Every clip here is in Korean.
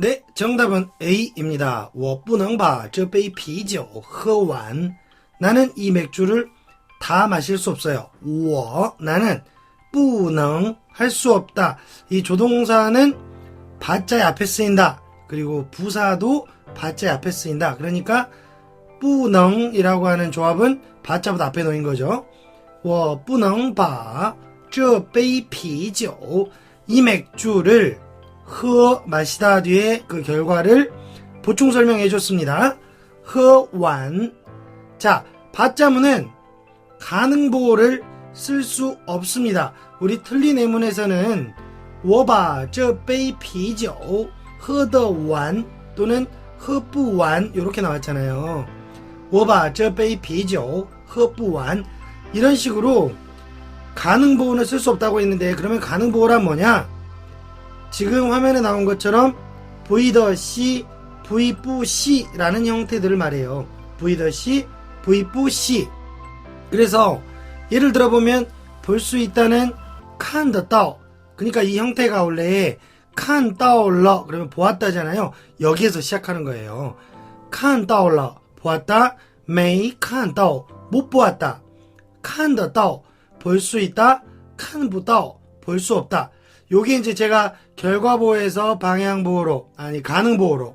네, 정답은 A입니다. 我不能把这杯啤酒喝完. 나는 이 맥주를 다 마실 수 없어요. 我 나는 不能 할 수 없다. 이 조동사는 바자의 앞에 쓰인다. 그리고 부사도 바자의 앞에 쓰인다. 그러니까 不能이라고 하는 조합은 바자보다 앞에 놓인 거죠. 我不能把这杯啤酒이 맥주를 허 마시다 뒤에 그 결과를 보충 설명해 줬습니다. 허완 자 받자문은 가능보호를 쓸 수 없습니다. 우리 틀린 예문에서는 워바 저베이 피죠 허더완 또는 허부완 이렇게 나왔잖아요. 워바 저베이 피죠 허부완 이런 식으로 가능보호는 쓸 수 없다고 했는데 그러면 가능보호란 뭐냐? 지금 화면에 나온 것처럼 브이더시, 브이뿌시라는 형태들을 말해요. 브이더시, 브이뿌시. 그래서 예를 들어보면 볼 수 있다는 칸더 따오. 그러니까 이 형태가 원래 칸 따올러 그러면 보았다잖아요. 여기에서 시작하는 거예요. 칸 따올러 보았다. 메이 칸 따오 못 보았다. 칸더 따오 볼수 있다. 칸부 따오 볼수 없다. 요게 이제 제가 결과보호에서 방향보호로 아니 가능보호로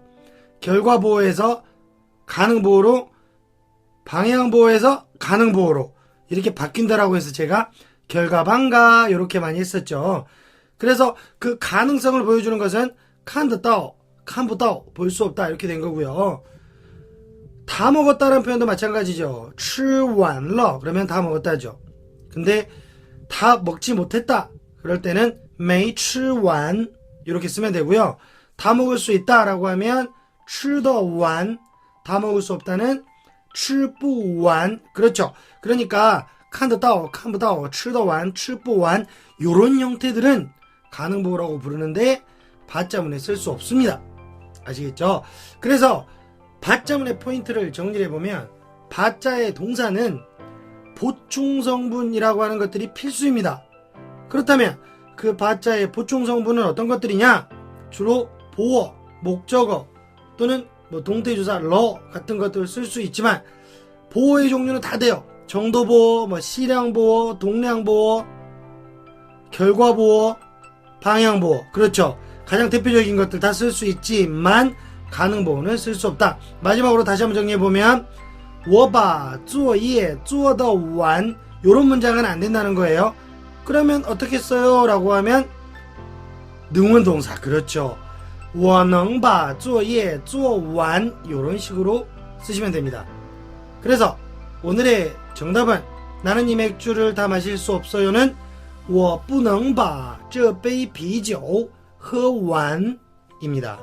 결과보호에서 가능보호로 방향보호에서 가능보호로 이렇게 바뀐다라고 해서 제가 결과방가 이렇게 많이 했었죠. 그래서 그 가능성을 보여주는 것은 칸드따오, 칸부따오 볼 수 없다 이렇게 된 거고요. 다 먹었다는 표현도 마찬가지죠. 吃完了 그러면 다 먹었다죠. 근데 다 먹지 못했다. 그럴 때는 没吃完 이렇게 쓰면 되고요. 다 먹을 수 있다라고 하면 吃得完, 다 먹을 수 없다는 吃不完. 그렇죠. 그러니까 看得到,看不到,吃得完,吃不完 요런 형태들은 가능보호라고 부르는데 받자문에 쓸 수 없습니다. 아시겠죠? 그래서 받자문의 포인트를 정리해 보면 받자의 동사는 보충 성분이라고 하는 것들이 필수입니다. 그렇다면 그 받자의 보충 성분은 어떤 것들이냐? 주로 보어, 목적어 또는 뭐 동태주사 러 같은 것들을 쓸 수 있지만 보호의 종류는 다 돼요. 정도보호, 뭐 시량보호, 동량보호, 결과보호, 방향보호. 그렇죠. 가장 대표적인 것들 다 쓸 수 있지만 가능보호는 쓸 수 없다. 마지막으로 다시 한번 정리해보면 我把作业做得完 요런 문장은 안 된다는 거예요. 그러면 어떻게 써요? 라고 하면 능은 동사 그렇죠. 我能把作业做完 요런 식으로 쓰시면 됩니다. 그래서 오늘의 정답은 나는 이 맥주를 다 마실 수 없어요는 我不能把这杯啤酒喝完입니다.